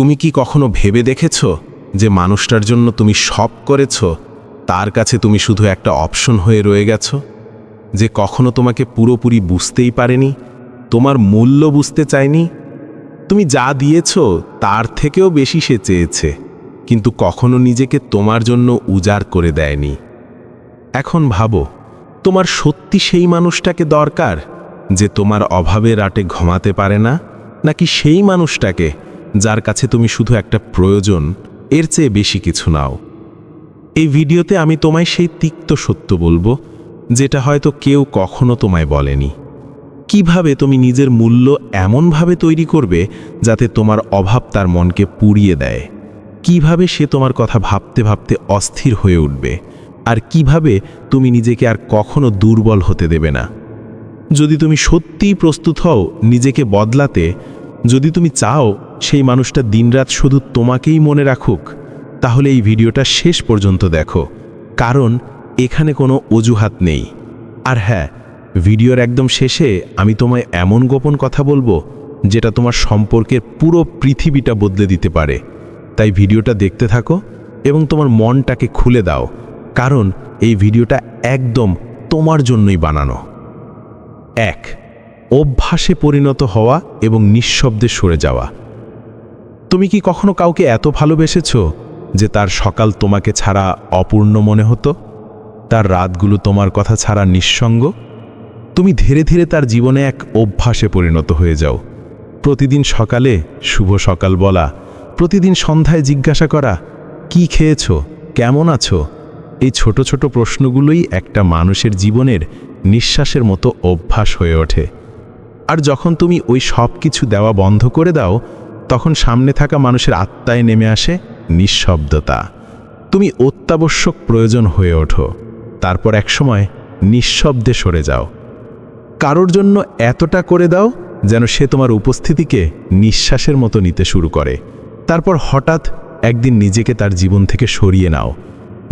তুমি কি কখনো ভেবে দেখেছ যে মানুষটার জন্য তুমি সব করেছ? তার কাছে তুমি শুধু একটা অপশন হয়ে রয়ে গেছ? যে কখনো তোমাকে পুরোপুরি বুঝতেই পারেনি? তোমার মূল্য বুঝতে চায়নি? তুমি যা দিয়েছ, তার থেকেও বেশি সে চেয়েছে, কিন্তু কখনো নিজেকে তোমার জন্য উজাড় করে দেয়নি। এখন ভাবো, তোমার সত্যি সেই মানুষটাকে দরকার, যে তোমার অভাবে রাতে ঘুমাতে পারে না? নাকি সেই মানুষটাকে যার কাছে তুমি শুধু একটা প্রয়োজন, এর চেয়ে বেশি কিছু নাও। এই ভিডিওতে আমি তোমায় সেই তিক্ত সত্য বলব, যেটা হয়তো কেউ কখনো তোমায় বলেনি। কীভাবে তুমি নিজের মূল্য এমনভাবে তৈরি করবে যাতে তোমার অভাব তার মনকে পুড়িয়ে দেয়? কীভাবে সে তোমার কথা ভাবতে ভাবতে অস্থির হয়ে উঠবে? আর কীভাবে তুমি নিজেকে আর কখনো দুর্বল হতে দেবে না? যদি তুমি সত্যিই প্রস্তুত হও নিজেকে বদলাতে, যদি তুমি চাও সেই মানুষটা দিনরাত শুধু তোমাকেই মনে রাখুক, তাহলে এই ভিডিওটা শেষ পর্যন্ত দেখো। কারণ, এখানে কোনো অজুহাত নেই। আর হ্যাঁ ভিডিওর একদম শেষে আমি তোমায় এমন গোপন কথা বলব, যেটা তোমার সম্পর্কের পুরো পৃথিবীটা বদলে দিতে পারে। তাই ভিডিওটা দেখতে থাকো এবং তোমার মনটাকে খুলে দাও, কারণ এই ভিডিওটা একদম তোমার জন্যই বানানো। এক, অভ্যাসে পরিণত হওয়া এবং নিঃশব্দে সরে যাওয়া। তুমি কি কখনো কাউকে এত ভালোবেসেছ যে তার সকাল তোমাকে ছাড়া অপূর্ণ মনে হতো? তার রাতগুলো তোমার কথা ছাড়া নিঃসঙ্গ? তুমি ধীরে ধীরে তার জীবনে এক অভ্যাসে পরিণত হয়ে যাও। প্রতিদিন সকালে শুভ সকাল বলা, প্রতিদিন সন্ধ্যায় জিজ্ঞাসা করা, কি খেয়েছ? কেমন আছো? এই ছোট ছোট প্রশ্নগুলোই একটা মানুষের জীবনের নিঃশ্বাসের মতো অভ্যাস হয়ে ওঠে। আর যখন তুমি ওই সব কিছু দেওয়া বন্ধ করে দাও তখন সামনে থাকা মানুষের আত্মায় নেমে আসে নিঃশব্দতা। তুমি অত্যাবশ্যক প্রয়োজন হয়ে ওঠো। তারপর একসময় নিঃশব্দে সরে যাও। কারোর জন্য এতটা করে দাও যেন সে তোমার উপস্থিতিকে নিঃশ্বাসের মতো নিতে শুরু করে। তারপর হঠাৎ একদিন নিজেকে তার জীবন থেকে সরিয়ে নাও।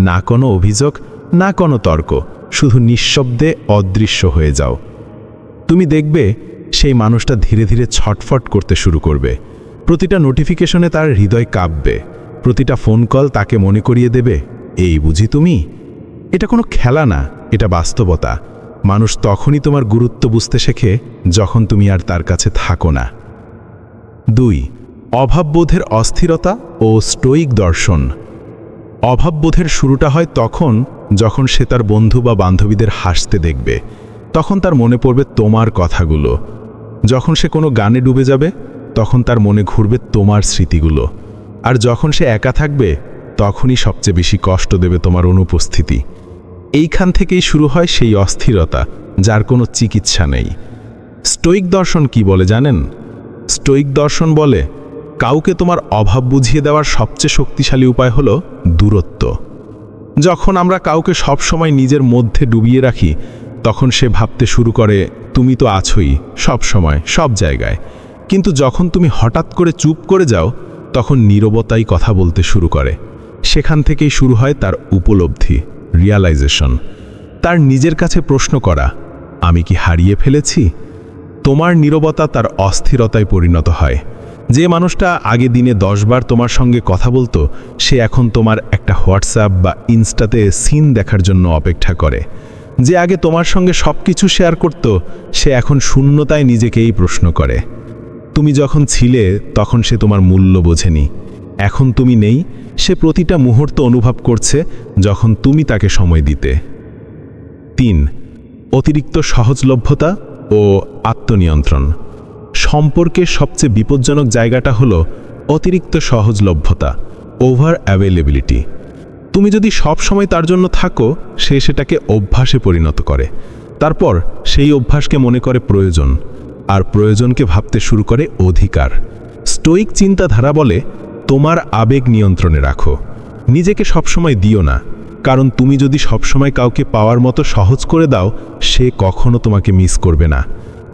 না কোনো অভিযোগ, না কোনো তর্ক, শুধু নিঃশব্দে অদৃশ্য হয়ে যাও। তুমি দেখবে সেই মানুষটা ধীরে ধীরে ছটফট করতে শুরু করবে। প্রতিটা নোটিফিকেশনে তার হৃদয় কাঁপবে। প্রতিটা ফোন কল তাকে মনে করিয়ে দেবে, এই বুঝি তুমি? এটা কোনো খেলা না, এটা বাস্তবতা। মানুষ তখনই তোমার গুরুত্ব বুঝতে শেখে, যখন তুমি আর তার কাছে থাকো না। দুই, অভাববোধের অস্থিরতা ও স্টোইক দর্শন। অভাববোধের শুরুটা হয় তখন, যখন সে তার বন্ধু বা বান্ধবীদের হাসতে দেখবে। তখন তার মনে পড়বে তোমার কথাগুলো। যখন সে কোনো গানে ডুবে যাবে তখন তার মনে ঘুরবে তোমার স্মৃতিগুলো। আর যখন সে একা থাকবে, তখনই সবচেয়ে বেশি কষ্ট দেবে তোমার অনুপস্থিতি। এইখান থেকেই শুরু হয় সেই অস্থিরতা, যার কোনো চিকিৎসা নেই। স্টোইক দর্শন কি বলে জানেন? স্টোইক দর্শন বলে, কাউকে তোমার অভাব বুঝিয়ে দেওয়ার সবচেয়ে শক্তিশালী উপায় হলো দূরত্ব। যখন আমরা কাউকে সবসময় নিজের মধ্যে ডুবিয়ে রাখি, তখন সে ভাবতে শুরু করে, তুমি তো আছোই সব সময় সব জায়গায়। কিন্তু যখন তুমি হঠাৎ করে চুপ করে যাও, তখন নীরবতাই কথা বলতে শুরু করে। সেখান থেকেই শুরু হয় তার উপলব্ধি রিয়ালাইজেশন তার নিজের কাছে প্রশ্ন করা, আমি কি হারিয়ে ফেলেছি? তোমার নীরবতা তার অস্থিরতায় পরিণত হয়। যে মানুষটা আগে দিনে দশবার তোমার সঙ্গে কথা বলতো, সে এখন তোমার একটা হোয়াটসঅ্যাপ বা ইনস্টাতে সিন দেখার জন্য অপেক্ষা করে। যে আগে তোমার সঙ্গে সব কিছু শেয়ার করত, সে এখন শূন্যতায় নিজেকেই প্রশ্ন করে। তুমি যখন ছিলে, তখন সে তোমার মূল্য বোঝেনি। এখন তুমি নেই, সে প্রতিটা মুহূর্ত অনুভব করছে যখন তুমি তাকে সময় দিতে। তিন, অতিরিক্ত সহজলভ্যতা ও আত্মনিয়ন্ত্রণ। সম্পর্কের সবচেয়ে বিপজ্জনক জায়গাটা হলো অতিরিক্ত সহজলভ্যতা ওভার অ্যাভেলেবিলিটি তুমি যদি সব সময় তার জন্য থাকো, সে সেটাকে অভ্যাসে পরিণত করে। তারপর সেই অভ্যাসকে মনে করে প্রয়োজন। আর প্রয়োজনকে ভাবতে শুরু করে অধিকার। স্টোইক চিন্তাধারা বলে, তোমার আবেগ নিয়ন্ত্রণে রাখো। নিজেকে সবসময় দিও না, কারণ তুমি যদি সবসময় কাউকে পাওয়ার মতো সহজ করে দাও, সে কখনো তোমাকে মিস করবে না।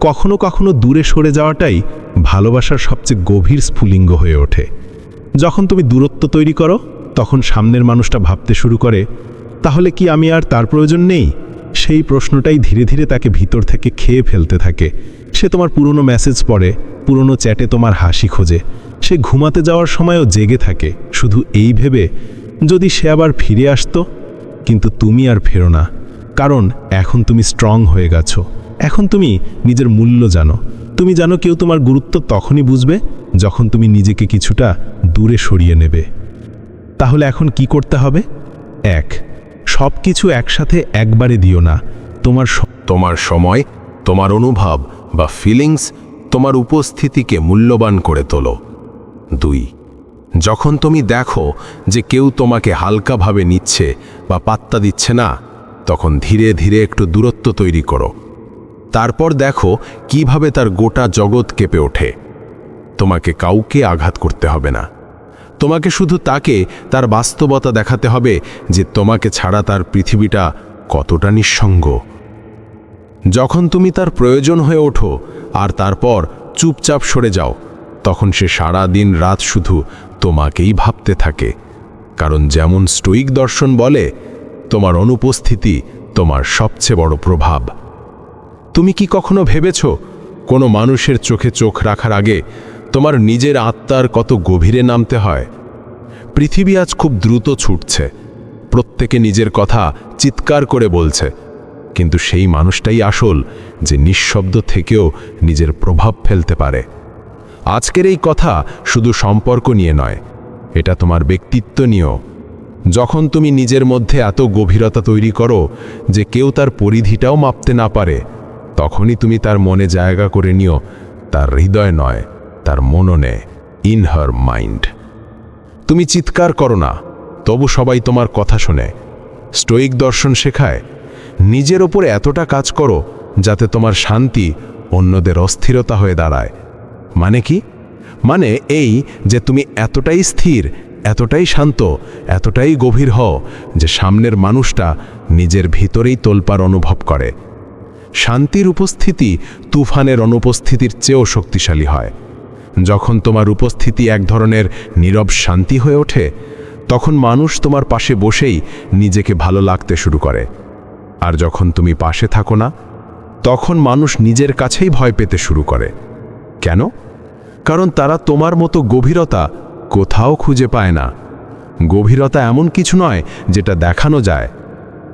কখনো কখনো দূরে সরে যাওয়াটাই ভালোবাসার সবচেয়ে গভীর স্ফুলিঙ্গ হয়ে ওঠে। যখন তুমি দূরত্ব তৈরি করো, তখন সামনের মানুষটা ভাবতে শুরু করে, তাহলে কি আমি আর তার প্রয়োজন নেই? সেই প্রশ্নটাই ধীরে ধীরে তাকে ভিতর থেকে খেয়ে ফেলতে থাকে। সে তোমার পুরনো মেসেজ পড়ে, পুরনো চ্যাটে তোমার হাসি খোঁজে। সে ঘুমাতে যাওয়ার সময়ও জেগে থাকে, শুধু এই ভেবে, যদি সে আবার ফিরে আসতো? কিন্তু তুমি আর ফেরো না। কারণ এখন তুমি স্ট্রং হয়ে গেছো। এখন তুমি নিজের মূল্য জানো। তুমি জানো কেউ তোমার গুরুত্ব তখনই বুঝবে, যখন তুমি নিজেকে কিছুটা দূরে সরিয়ে নেবে। তাহলে এখন কি করতে হবে? এক সব কিছু একসাথে একবারে দিও না। তোমার তোমার সময়, তোমার অনুভব বা ফিলিংস তোমার উপস্থিতিকে মূল্যবান করে তোলো। দুই, যখন তুমি দেখো যে কেউ তোমাকে হালকাভাবে নিচ্ছে বা পাত্তা দিচ্ছে না, তখন ধীরে ধীরে একটু দূরত্ব তৈরি করো। তারপর দেখো কীভাবে তার গোটা জগৎ কেঁপে ওঠে। তোমাকে কাউকে আঘাত করতে হবে না। তোমাকে শুধু তাকে তার বাস্তবতা দেখাতে হবে যে তোমাকে ছাড়া তার পৃথিবীটা কতটা নিঃসঙ্গ। যখন তুমি তার প্রয়োজন হয়ে ওঠো আর তারপর চুপচাপ সরে যাও, তখন সে সারা দিন রাত শুধু তোমাকেই ভাবতে থাকে। কারণ যেমন স্টোইক দর্শন বলে, তোমার অনুপস্থিতি তোমার সবচেয়ে বড় প্রভাব। তুমি কি কখনো ভেবেছ কোনো মানুষের চোখে চোখ রাখার আগে তোমার নিজের আত্মার কত গভীরে নামতে হয়। পৃথিবী আজ খুব দ্রুত ছুটছে। প্রত্যেকে নিজের কথা চিৎকার করে বলছে। কিন্তু সেই মানুষটাই আসল যে নিঃশব্দ থেকেও নিজের প্রভাব ফেলতে পারে। আজকের এই কথা শুধু সম্পর্ক নিয়ে নয়, এটা তোমার ব্যক্তিত্ব নিয়েও। যখন তুমি নিজের মধ্যে এত গভীরতা তৈরি করো যে কেউ তার পরিধিটাও মাপতে না পারে, তখনই তুমি তার মনে জায়গা করে নিও, তার হৃদয় নয়। তার মননে ইন হার মাইন্ড তুমি চিৎকার করো না, তবু সবাই তোমার কথা শোনে। স্টোইক দর্শন শেখায়, নিজের ওপর এতটা কাজ করো যাতে তোমার শান্তি অন্যদের অস্থিরতা হয়ে দাঁড়ায়। মানে কি? মানে এই যে তুমি এতটাই স্থির, এতটাই শান্ত, এতটাই গভীর হও যে সামনের মানুষটা নিজের ভিতরেই তোলপার অনুভব করে। শান্তির উপস্থিতি তুফানের অনুপস্থিতির চেয়েও শক্তিশালী হয়। যখন তোমার উপস্থিতি এক ধরনের নীরব শান্তি হয়ে ওঠে, তখন মানুষ তোমার পাশে বসেই নিজেকে ভালো লাগতে শুরু করে। আর যখন তুমি পাশে থাকো না, তখন মানুষ নিজের কাছেই ভয় পেতে শুরু করে। কেন? কারণ তারা তোমার মতো গভীরতা কোথাও খুঁজে পায় না। গভীরতা এমন কিছু নয় যেটা দেখানো যায়,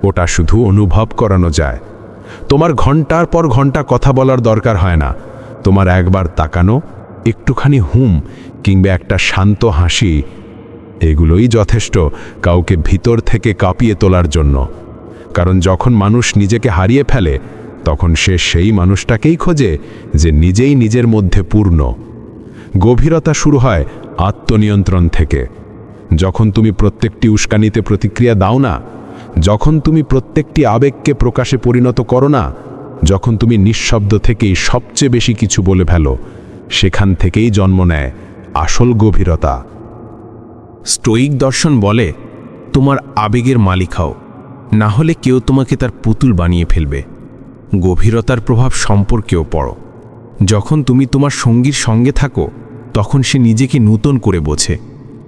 ওটা শুধু অনুভব করানো যায়। তোমার ঘণ্টার পর ঘণ্টা কথা বলার দরকার হয় না। তোমার একবার তাকানো একটুখানি হুম কিংবা একটা শান্ত হাসি, এগুলোই যথেষ্ট কাউকে ভিতর থেকে কাঁপিয়ে তোলার জন্য। কারণ যখন মানুষ নিজেকে হারিয়ে ফেলে, তখন সে সেই মানুষটাকেই খোঁজে যে নিজেই নিজের মধ্যে পূর্ণ। গভীরতা শুরু হয় আত্মনিয়ন্ত্রণ থেকে। যখন তুমি প্রত্যেকটি উস্কানিতে প্রতিক্রিয়া দাও না, যখন তুমি প্রত্যেকটি আবেগকে প্রকাশে পরিণত করো না, যখন তুমি নিঃশব্দ থেকেই সবচেয়ে বেশি কিছু বলে ফেলো সেখান থেকেই জন্ম নেয় আসল গভীরতা। স্টোইক দর্শন বলে, তোমার আবেগের মালিক হও। না হলে কেউ তোমাকে তার পুতুল বানিয়ে ফেলবে। গভীরতার প্রভাব সম্পর্কেও পড়ো। যখন তুমি তোমার সঙ্গীর সঙ্গে থাকো, তখন সে নিজেকে নূতন করে বোঝে।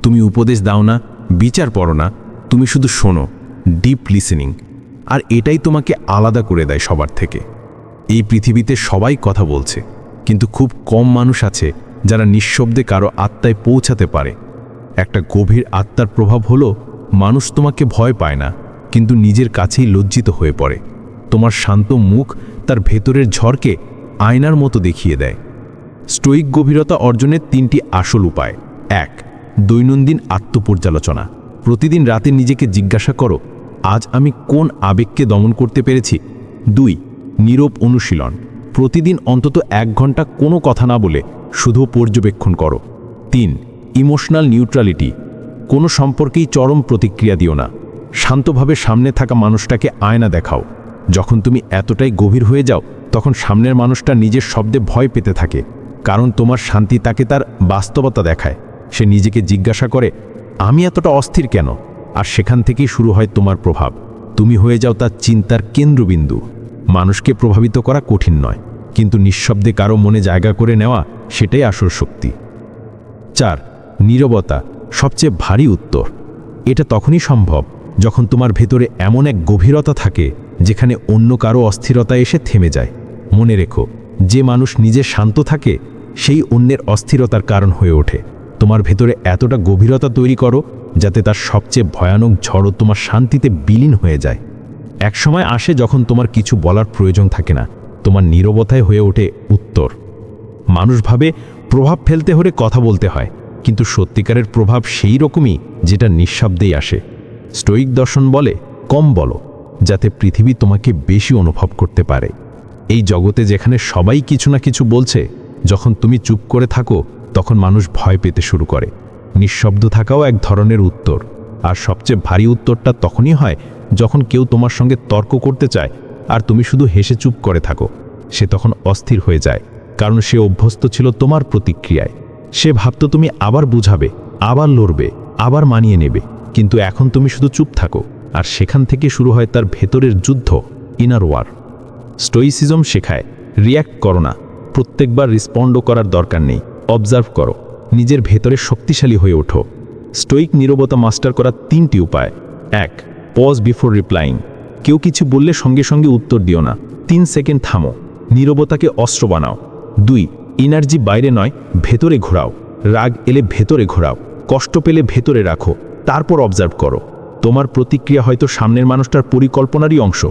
তুমি উপদেশ দাও না, বিচার পড়ো না, তুমি শুধু শোনো, ডিপ লিসেনিং। আর এটাই তোমাকে আলাদা করে দেয় সবার থেকে। এই পৃথিবীতে সবাই কথা বলছে। কিন্তু খুব কম মানুষ আছে যারা নিঃশব্দে কারও আত্মায় পৌঁছাতে পারে। একটা গভীর আত্মার প্রভাব হলো, মানুষ তোমাকে ভয় পায় না, কিন্তু নিজের কাছেই লজ্জিত হয়ে পড়ে। তোমার শান্ত মুখ তার ভেতরের ঝড়কে আয়নার মতো দেখিয়ে দেয়। স্টোইক গভীরতা অর্জনের তিনটি আসল উপায়। এক, দৈনন্দিন আত্মপর্যালোচনা। প্রতিদিন রাতে নিজেকে জিজ্ঞাসা করো, আজ আমি কোন আবেগকে দমন করতে পেরেছি? দুই, নীরব অনুশীলন। প্রতিদিন অন্তত এক ঘণ্টা কোনো কথা না বলে শুধু পর্যবেক্ষণ করো। তিন, ইমোশনাল নিউট্রালিটি। কোনো সম্পর্কেই চরম প্রতিক্রিয়া দিও না। শান্তভাবে সামনে থাকা মানুষটাকে আয়না দেখাও। যখন তুমি এতটাই গভীর হয়ে যাও, তখন সামনের মানুষটা নিজের শব্দে ভয় পেতে থাকে, কারণ তোমার শান্তি তাকে তার বাস্তবতা দেখায়। সে নিজেকে জিজ্ঞাসা করে, আমি এতটা অস্থির কেন? আর সেখান থেকেই শুরু হয় তোমার প্রভাব। তুমি হয়ে যাও তার চিন্তার কেন্দ্রবিন্দু। মানুষকে প্রভাবিত করা কঠিন নয়, কিন্তু নিঃশব্দে কারও মনে জায়গা করে নেওয়া সেটাই আসল শক্তি। চার, নীরবতা সবচেয়ে ভারী উত্তর। এটা তখনই সম্ভব যখন তোমার ভেতরে এমন এক গভীরতা থাকে যেখানে অন্য কারও অস্থিরতা এসে থেমে যায়। মনে রেখো, যে মানুষ নিজে শান্ত থাকে, সেই অন্যের অস্থিরতার কারণ হয়ে ওঠে। তোমার ভেতরে এতটা গভীরতা তৈরি করো যাতে তার সবচেয়ে ভয়ানক ঝড়ও তোমার শান্তিতে বিলীন হয়ে যায়। একসময় আসে যখন তোমার কিছু বলার প্রয়োজন থাকে না, তোমার নীরবতায় হয়ে ওঠে উত্তর। মানুষ ভাবে প্রভাব ফেলতে হলে কথা বলতে হয়, কিন্তু সত্যিকারের প্রভাব সেই রকমই যেটা নিঃশব্দেই আসে। স্টোইক দর্শন বলে, কম বলো, যাতে পৃথিবী তোমাকে বেশি অনুভব করতে পারে। এই জগতে যেখানে সবাই কিছু না কিছু বলছে, যখন তুমি চুপ করে থাকো, তখন মানুষ ভয় পেতে শুরু করে। নিঃশব্দ থাকাও এক ধরনের উত্তর, আর সবচেয়ে ভারী উত্তরটা তখনই হয় যখন কেউ তোমার সঙ্গে তর্ক করতে চায় আর তুমি শুধু হেসে চুপ করে থাকো, সে তখন অস্থির হয়ে যায়, কারণ সে অভ্যস্ত ছিল তোমার প্রতিক্রিয়ায়। সে ভাবত তুমি আবার বুঝাবে, আবার লড়বে, আবার মানিয়ে নেবে, কিন্তু এখন তুমি শুধু চুপ থাকো, আর সেখান থেকে শুরু হয় তার ভেতরের যুদ্ধ ইনার ওয়ার স্টোইসিজম শেখায় রিয়্যাক্ট করো না, প্রত্যেকবার রিসপন্ডও করার দরকার নেই অবজার্ভ করো, নিজের ভেতরে শক্তিশালী হয়ে ওঠো। স্টোইক নীরবতা মাস্টার করার তিনটি উপায়। এক পজ বিফোর রিপ্লাইং কেউ কিছু বললে সঙ্গে সঙ্গে উত্তর দিও না। তিন সেকেন্ড থামো। নীরবতাকে অস্ত্র বানাও। দুই এনার্জি বাইরে নয়, ভেতরে ঘোরাও। রাগ এলে ভেতরে ঘোরাও। কষ্ট পেলে ভেতরে রাখো। তারপর অবজার্ভ করো। তোমার প্রতিক্রিয়া হয়তো সামনের মানুষটার পরিকল্পনারই অংশ।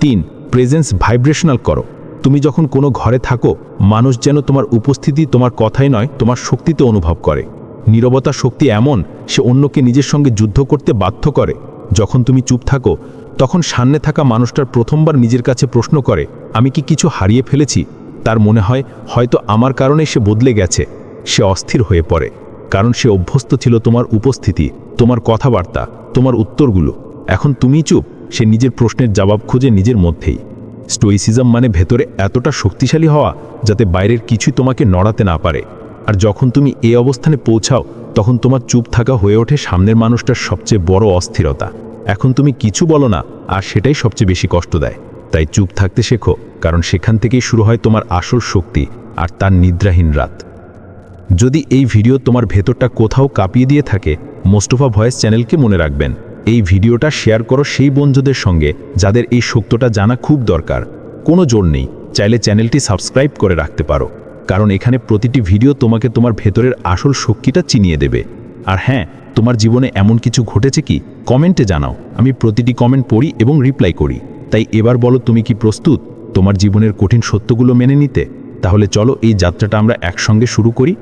তিন প্রেজেন্স ভাইব্রেশনাল করো। তুমি যখন কোনো ঘরে থাকো, মানুষ যেন তোমার উপস্থিতি তোমার কথাই নয়, তোমার শক্তিতে অনুভব করে। নীরবতা শক্তি এমন, সে অন্যকে নিজের সঙ্গে যুদ্ধ করতে বাধ্য করে। যখন তুমি চুপ থাকো, তখন সামনে থাকা মানুষটার প্রথমবার নিজের কাছে প্রশ্ন করে, আমি কি কিছু হারিয়ে ফেলেছি? তার মনে হয়, হয়তো আমার কারণে সে বদলে গেছে, সে অস্থির হয়ে পড়ে, কারণ সে অভ্যস্ত ছিল তোমার উপস্থিতি, তোমার কথাবার্তা, তোমার উত্তরগুলো। এখন তুমি চুপ, সে নিজের প্রশ্নের জবাব খুঁজে নিজের মধ্যেই। স্টোইসিজম মানে ভেতরে এতটা শক্তিশালী হওয়া, যাতে বাইরের কিছুই তোমাকে নড়াতে না পারে। আর যখন তুমি এ অবস্থানে পৌঁছাও, তখন তোমার চুপ থাকা হয়ে ওঠে সামনের মানুষটার সবচেয়ে বড় অস্থিরতা। এখন তুমি কিছু বলো না, আর সেটাই সবচেয়ে বেশি কষ্ট দেয়। তাই চুপ থাকতে শেখো, কারণ সেখান থেকেই শুরু হয় তোমার আসল শক্তি আর তার নিদ্রাহীন রাত। যদি এই ভিডিও তোমার ভেতরটা কোথাও কাঁপিয়ে দিয়ে থাকে মোস্টোফা ভয়েস চ্যানেলকে মনে রাখবেন। এই ভিডিওটা শেয়ার করো সেই বন্ধুদের সঙ্গে যাদের এই সত্যটা জানা খুব দরকার। কোনো জোর নেই। চাইলে চ্যানেলটি সাবস্ক্রাইব করে রাখতে পারো। কারণ এখানে প্রতিটি ভিডিও তোমাকে তোমার ভেতরের আসল শক্তিটা চিনিয়ে দেবে। আর হ্যাঁ তোমার জীবনে এমন কিছু ঘটেছে কি? কমেন্টে জানাও। আমি প্রতিটি কমেন্ট পড়ি এবং রিপ্লাই করি। তাই এবার বলো তুমি কি প্রস্তুত? তোমার জীবনের কঠিন সত্যগুলো মেনে নিতে? তাহলে চলো এই যাত্রাটা আমরা একসঙ্গে শুরু করি।